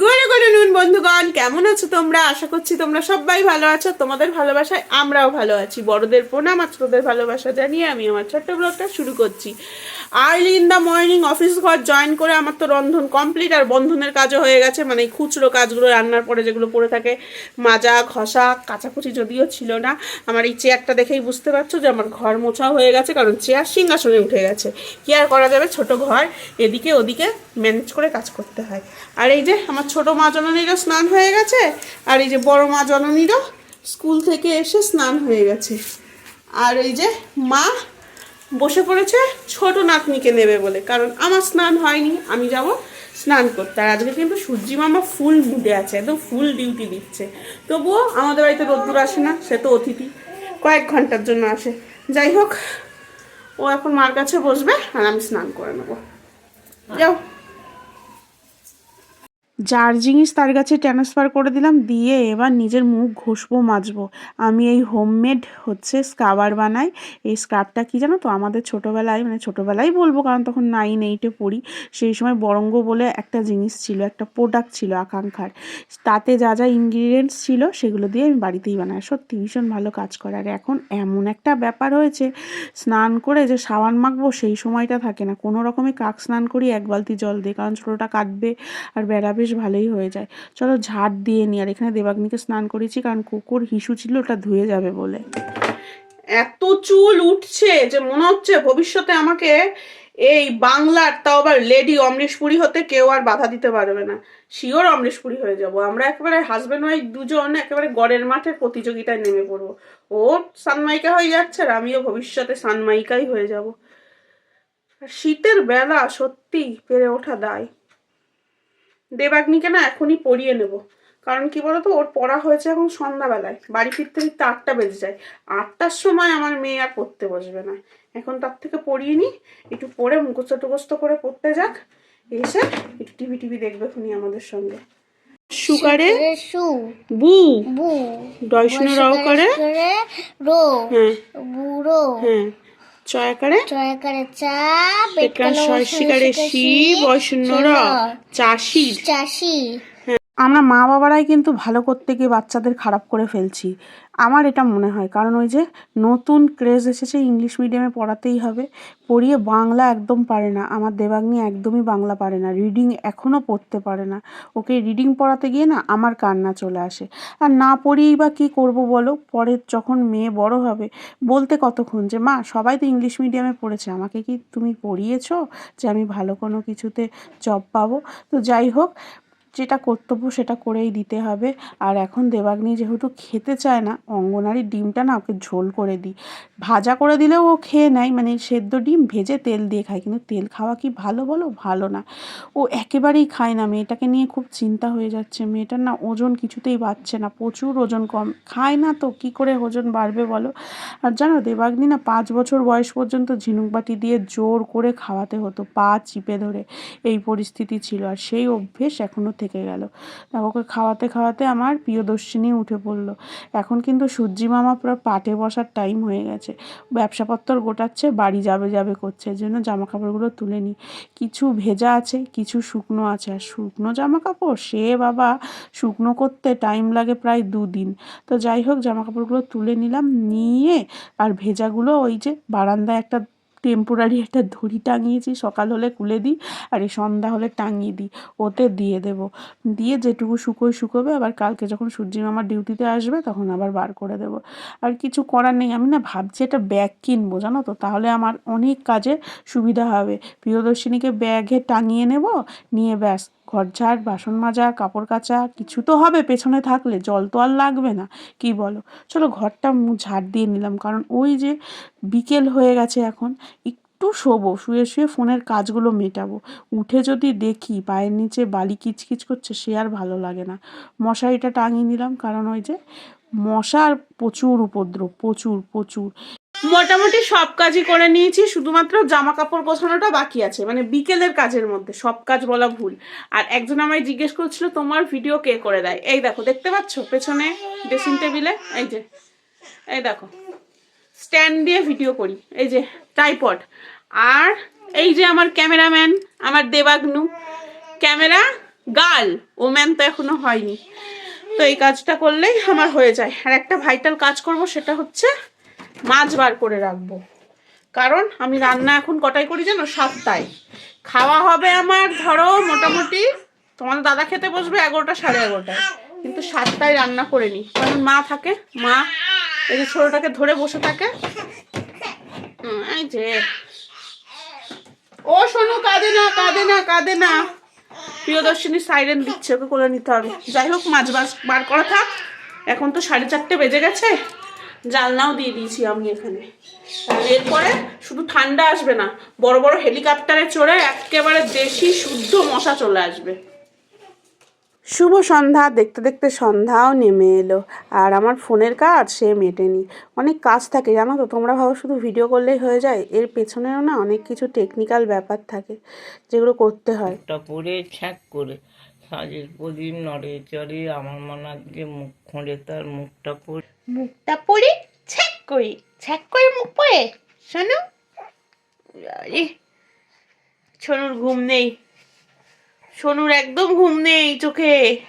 గొడుగుడును বন্ধুগণ, কেমন আছো তোমরা? আশা করছি তোমরা সবাই ভালো আছো। তোমাদের ভালোবাসায় আমরাও ভালো আছি। বড়দের প্রণাম আর ছোটদের ভালোবাসা জানিয়ে আমি আমার ছোট্ট ব্লগটা শুরু করছি। Early in the morning office ঘর জয়েন করে আমার তো রন্ধন কমপ্লিট আর বন্ধনের কাজও হয়ে গেছে। মানে খুচরো কাজগুলো, রান্নার পরে যেগুলো পড়ে থাকে, মাজা, ঘষা, কাচাকুচি যদিও ছিল না। আমার এই চেয়ারটা দেখেই বুঝতে পারছ যে আমার ঘর মোছাও হয়ে গেছে, কারণ চেয়ার সিংহাসনে উঠে গেছে। কি আর করা যাবে? ছোট ঘর, এদিকে ওদিকে ম্যানেজ করে কাজ করতে হয়। আর এই যে আমার ছোট মা জননীরও স্নান হয়ে গেছে আর এই যে বড় মা জননীরও স্কুল থেকে এসে স্নান হয়ে গেছে। আর এই যে মা বসে পড়েছে ছোট নাতনিকে নেবে বলে, কারণ আমার স্নান হয়নি, আমি যাব স্নান করতে। আর আজকে কিন্তু সূর্যি মামা ফুল মুডে আছে, একদম ফুল ডিউটি দিচ্ছে। তবুও আমাদের বাড়িতে রোদ্দুর আসে না, সে তো অতিথি, কয়েক ঘণ্টার জন্য আসে। যাই হোক, ও এখন মার কাছে বসবে আর আমি স্নান করে নেব। যাও। যার জিনিস তার কাছে ট্রান্সফার করে দিলাম, দিয়ে এবার নিজের মুখ ঘষবো, মাজবো। আমি এই হোমমেড হচ্ছে স্ক্রাবার বানাই। এই স্ক্রাবটা কি জানো তো? আমাদের ছোটোবেলায় মানে ছোটোবেলায় বলব, কারণ তখন নাইন এইটে পড়ি। সেই সময় বরঙ্গ বলে একটা জিনিস ছিল, একটা প্রোডাক্ট ছিল আকাঙ্ক্ষার। তাতে যা যা ইনগ্রিডিয়েন্টস ছিল, সেগুলো দিয়ে আমি বাড়িতেই বানাই। সত্যি ভীষণ ভালো কাজ করে। আর এখন এমন একটা ব্যাপার হয়েছে, স্নান করে যে সাবান মাখবো, সেই সময়টা থাকে না। কোনো রকমে কাক স্নান করি, এক বালতি জল দিয়ে, কারণ ছোটোটা কাটবে আর বেড়া বেশ ভালোই হয়ে যায়। চলো ঝাড় দিয়ে নিই আর এখানে দেবাগ্নিকে স্নান করেছি কারণ কুকুর হিসু ছিল, ওটা ধুয়ে যাবে বলে। এত চুল উঠছে যে মনে হচ্ছে ভবিষ্যতে আমাকে এই বাংলার, তাও আবার লেডি অমরেশপুরি হতে কেউ আর বাধা দিতে পারবে না। শিওর অমরেশপুরি হয়ে যাব। আমরা একেবারে হাজব্যান্ড ওয়াইফ দুজন একেবারে গড়ের মাঠে প্রতিযোগিতায় নেমে পড়ব। ও সানমাইকা হয়ে যাচ্ছে, আর আমিও ভবিষ্যতে সানমাইকাই হয়ে যাব। শীতের বেলা সত্যি পেরে ওঠা দায়। দেবাগ্নিকে না এখনই পড়িয়ে নেব। কারণ কি বলতো ওর পড়া হয়েছে এখন সন্ধ্যাবেলায়। বাড়ি ফিরতে ফিরতে আটটা বেজে যায়। আটটার সময় আমার মেয়ে আর পড়তে বসবে না। এখন তার থেকে পড়িয়ে নিই একটু পড়ে মুখস্থ টুখস্থ করে পড়তে যাক। এসে একটু টিভি টিভি দেখবে খুনি আমাদের সঙ্গে। সুকারে সু। বু। বু। দর্শন রাও করে। করে রো। হ্যাঁ। বুড়ো। হ্যাঁ। চয়াকারে চয় করে চা পেটকার শস্যিকারে শি বৈষ্ণ র চাষির চাষি। আমরা মা বাবারাই কিন্তু ভালো করতে গিয়ে বাচ্চাদের খারাপ করে ফেলছি। আমার এটা মনে হয়। কারণ ওই যে নতুন ক্রেজ এসেছে ইংলিশ মিডিয়ামে পড়াতেই হবে। পড়িয়ে বাংলা একদম পারে না। আমার দেবাগ্নি একদমই বাংলা পারে না। রিডিং এখনও পড়তে পারে না। ওকে রিডিং পড়াতে গিয়ে না আমার কান্না চলে আসে। আর না পড়িয়েই বা কী করব বলো? পরে যখন মেয়ে বড় হবে, বলতে কতক্ষণ যে, মা, সবাই তো ইংলিশ মিডিয়ামে পড়েছে। আমাকে কি তুমি পড়িয়েছো যে, আমি ভালো কোনো কিছুতে জব পাবো? তো যাই হোক যেটা কর্তব্য সেটা করেই দিতে হবে। আর এখন দেবাগ্নি যেহেতু খেতে চায় না, অঙ্গনারী ডিমটা না ওকে ঝোল করে দিই। ভাজা করে দিলেও ও খেয়ে নেয় মানে সেদ্ধ ডিম ভেজে তেল দিয়ে খায়। কিন্তু তেল খাওয়া কি ভালো বলো? ভালো না। ও একেবারেই খায় না। মেয়েটাকে নিয়ে খুব চিন্তা হয়ে যাচ্ছে। মেয়েটার না ওজন কিছুতেই বাড়ছে না, প্রচুর ওজন কম। খায় না তো, কি করে ওজন বাড়বে বলো? আর জানো, দেবাগ্নি না পাঁচ বছর বয়স পর্যন্ত ঝিনুক বাটি দিয়ে জোর করে খাওয়াতে হতো, পা চিপে ধরে। এই পরিস্থিতি ছিল। আর সেই অভ্যেস এখনও থেকে গেল। ওকে খাওয়াতে খাওয়াতে আমার প্রিয়দর্শিনী উঠে পড়ল। এখন কিন্তু সূর্যি মামা পুরো পাটে বসার টাইম হয়ে গেছে। ব্যবসাপত্র গোটাচ্ছে, বাড়ি যাবে যাবে করছে জন্য জামা কাপড়গুলো তুলে নিই কিছু ভেজা আছে, কিছু শুকনো আছে। আর শুকনো জামা কাপড় সে বাবা, শুকনো করতে টাইম লাগে প্রায় দুদিন। তো যাই হোক জামা কাপড়গুলো তুলে নিলাম, নিয়ে আর ভেজাগুলো ওই যে বারান্দায় একটা টেম্পোরারি একটা দড়ি টাঙিয়েছি, সকাল হলে খুলে দিই আর এই সন্ধ্যা হলে টাঙিয়ে দিই। ওতে দিয়ে দেব। দিয়ে যেটুকু শুকোয় শুকোবে, আবার কালকে যখন সূর্যি মামার ডিউটিতে আসবে তখন আবার বার করে দেব। আর কিছু করার নেই, আমি না ভাবছি একটা ব্যাগ কিনবো, জানো তো? তাহলে আমার অনেক কাজে সুবিধা হবে। প্রিয়দর্শিনীকে ব্যাগে টাঙিয়ে নেব, নিয়ে ব্যাস। ঘর ঝাড় বাসন মাজা, কাপড় কাচা, কিছু তো হবে, পেছনে থাকলে জল তো আর লাগবে না। কি বলো? চলো ঘরটা ঝাড় দিয়ে নিলাম, কারণ ওই যে বিকেল হয়ে গেছে এখন, একটু শোবো, শুয়ে শুয়ে ফোনের কাজগুলো মেটাবো। উঠে যদি দেখি পায়ের নিচে বালি কিচকিচ করছে, সে আর ভালো লাগে না। মশারিটা টাঙিয়ে নিলাম, কারণ ওই যে মশার প্রচুর উপদ্রব, প্রচুর প্রচুর। মোটামুটি সব কাজই করে নিয়েছি, শুধুমাত্র জামা কাপড় গোছানোটা বাকি আছে মানে বিকেলের কাজের মধ্যে, সব কাজ বলা ভুল। আর একজন আমায় জিজ্ঞেস করছিল, তোমার ভিডিও কে করে দেয়? এই দেখো, দেখতে পাচ্ছ? পেছনে ড্রেসিং টেবিলে এই যে, এই দেখো। স্ট্যান্ড দিয়ে ভিডিও করি, এই যে ট্রাইপড আর এই যে আমার ক্যামেরাম্যান আমার দেবাগ্নু। ক্যামেরা গার্ল ওম্যান তো এখনও হয়নি। তো এই কাজটা করলেই আমার হয়ে যায়। আর একটা ভাইটাল কাজ করব, সেটা হচ্ছে মাছ বার করে রাখব। কারণ আমি রান্না এখন কটায় করি জানো? সাতটায়। খাওয়া হবে আমার ধরো মোটামুটি তোমাদের দাদা খেতে বসবে এগারোটা সাড়ে এগারোটায়। কিন্তু সাতটায় রান্না করে নিই। কারণ মা থাকে, মা এই যে ছোটোটাকে ধরে বসে থাকে। এই যে। ও শোনো কাঁদে না কাঁদে না কাঁদে না। প্রিয়দর্শিনী সাইরেন দিচ্ছে, ওকে করে নিতে হবে। যাই হোক, মাছ বাস বার করা থাক। এখন তো সাড়ে চারটে বেজে গেছে। জানলাও দিয়ে দিয়েছি আমি এখানে। এরপরে শুধু ঠান্ডা আসবে না বড় বড় হেলিকপ্টারে চড়ে একেবারে দেশি শুদ্ধ মশা চলে আসবে। শুভ সন্ধ্যা দেখতে দেখতে সন্ধ্যাও নেমে এলো। আর আমার ফোনের কাজ সে মেটেনি। অনেক কাজ থাকে জানো তো তোমরা ভাবো শুধু ভিডিও করলেই হয়ে যায়। এর পেছনেও না অনেক কিছু টেকনিক্যাল ব্যাপার থাকে যেগুলো করতে হয়। ছ্যাক করে সাজের প্রদীপ নড়ে চড়ে আমার মনে যে মুখ খুঁড়ে তার মুখটা পড়ে। মুখটা পড়ে, ছ্যাক করে ছ্যাক করে মুখ পড়ে। শোনো। আরে, সোনুর ঘুম নেই। সোনুর একদম ঘুম নেই চোখে।